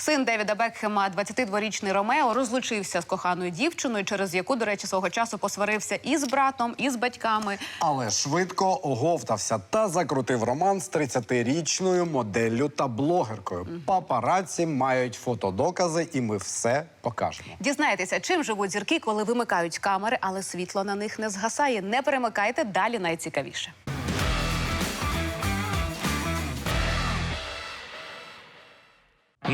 Син Девіда Бекхема, 22-річний Ромео, розлучився з коханою дівчиною, через яку, до речі, свого часу посварився і з братом, і з батьками. Але швидко оговтався та закрутив роман з 30-річною моделлю та блогеркою. Папараці мають фотодокази, і ми все покажемо. Дізнайтеся, чим живуть зірки, коли вимикають камери, але світло на них не згасає. Не перемикайте далі найцікавіше.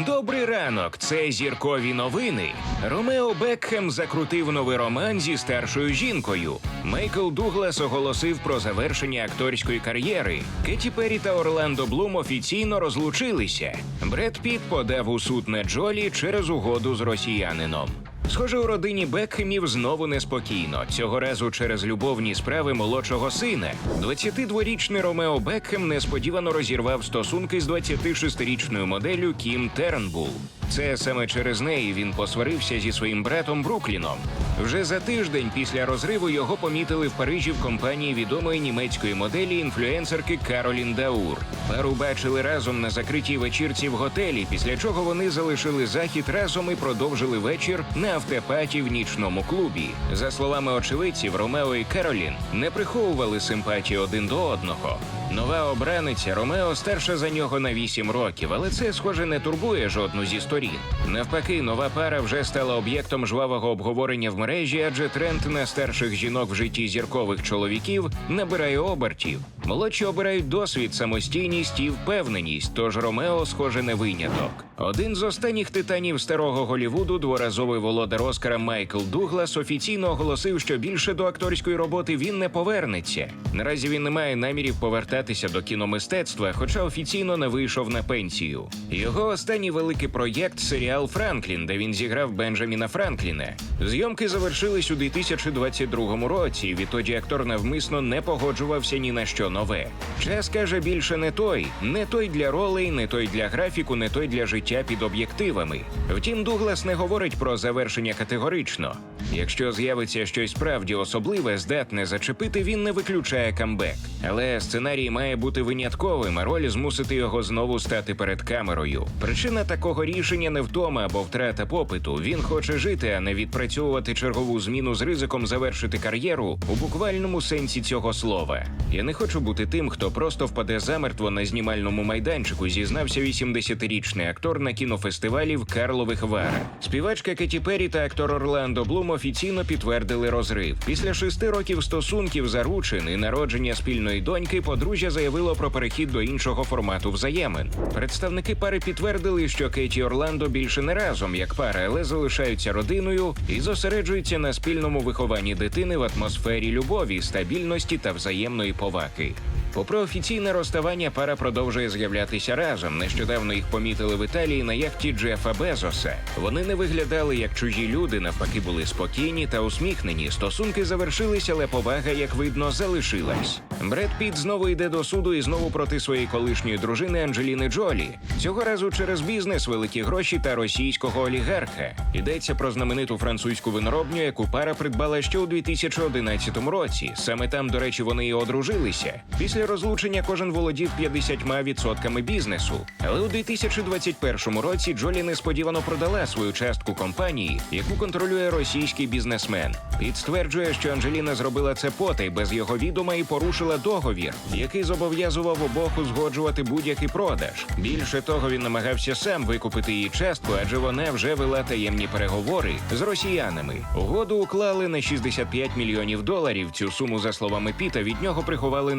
Добрий ранок. Це зіркові новини. Ромео Бекхем закрутив новий роман зі старшою жінкою. Майкл Дуглас оголосив про завершення акторської кар'єри. Кеті Перрі та Орландо Блум офіційно розлучилися. Бред Піт подав у суд на Джолі через угоду з росіянином. Схоже, у родині Бекхемів знову неспокійно. Цього разу через любовні справи молодшого сина. 22-річний Ромео Бекхем несподівано розірвав стосунки з 26-річною моделлю Кім Тернбул. Це саме через неї він посварився зі своїм братом Брукліном. Вже за тиждень після розриву його помітили в Парижі в компанії відомої німецької моделі інфлюенсерки Каролін Даур. Пару бачили разом на закритій вечірці в готелі, після чого вони залишили захід разом і продовжили вечір на автопаті в нічному клубі. За словами очевидців, Ромео і Каролін не приховували симпатії один до одного. Нова обраниця Ромео старша за нього на 8 років, але це, схоже, не турбує жодну зі сторін. Навпаки, нова пара вже стала об'єктом жвавого обговорення в мережі, адже тренд на старших жінок в житті зіркових чоловіків набирає обертів. Молодші обирають досвід, самостійність і впевненість, тож Ромео, схоже, не виняток. Один з останніх титанів старого Голівуду, дворазовий володар Оскара Майкл Дуглас, офіційно оголосив, що більше до акторської роботи він не повернеться. Наразі він не має намірів повертатися до кіномистецтва, хоча офіційно не вийшов на пенсію. Його останній великий проєкт серіал Франклін, де він зіграв Бенджаміна Франкліна. Зйомки завершились у 2022 році. і Відтоді актор навмисно не погоджувався ні на що нове. Час каже більше не той, не той для ролей, не той для графіку, не той для життя під об'єктивами. Втім, Дуглас не говорить про завершення категорично. Якщо з'явиться щось справді особливе, здатне зачепити, він не виключає камбек. Але сценарій має бути винятковим, а роль змусити його знову стати перед камерою. Причина такого рішення не втома або втрата попиту. Він хоче жити, а не відпрацьовувати чергову зміну з ризиком завершити кар'єру у буквальному сенсі цього слова. Я не хочу бути тим, хто просто впаде замертво на знімальному майданчику, зізнався 80-річний актор на кінофестивалі в Карлових Варах. Співачка Кеті Перрі та актор Орландо Блум офіційно підтвердили розрив. Після шести років стосунків, заручин і народження спільної доньки, подружжя заявило про перехід до іншого формату взаємин. Представники пари підтвердили, що Кеті Орландо більше не разом як пара, але залишаються родиною і зосереджуються на спільному вихованні дитини в атмосфері любові, стабільності та взаємної поваги. Попри офіційне розставання, пара продовжує з'являтися разом. Нещодавно їх помітили в Італії на яхті Джефа Безоса. Вони не виглядали як чужі люди, навпаки, були спокійні та усміхнені. Стосунки завершились, але повага, як видно, залишилась. Бред Піт знову йде до суду і знову проти своєї колишньої дружини Анджеліни Джолі. Цього разу через бізнес, великі гроші та російського олігарха. Йдеться про знамениту французьку виноробню, яку пара придбала ще у 2011 році. Саме там, до речі, вони і одружилися. Після розлучення кожен володів 50% бізнесу. Але у 2021 році Джолі несподівано продала свою частку компанії, яку контролює російський бізнесмен. Піт стверджує, що Анджеліна зробила це потай без його відома і порушила договір, який зобов'язував обох узгоджувати будь-який продаж. Більше того, він намагався сам викупити її частку, адже вона вже вела таємні переговори з росіянами. Угоду уклали на 65 мільйонів доларів. Цю суму, за словами Піта, від нього приховали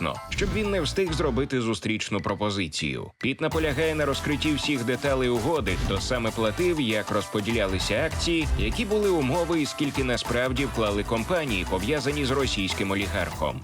навмисно, щоб він не встиг зробити зустрічну пропозицію. Піт наполягає на розкритті всіх деталей угоди, хто саме платив, як розподілялися акції, які були умови і скільки насправді вклали компанії, пов'язані з російським олігархом.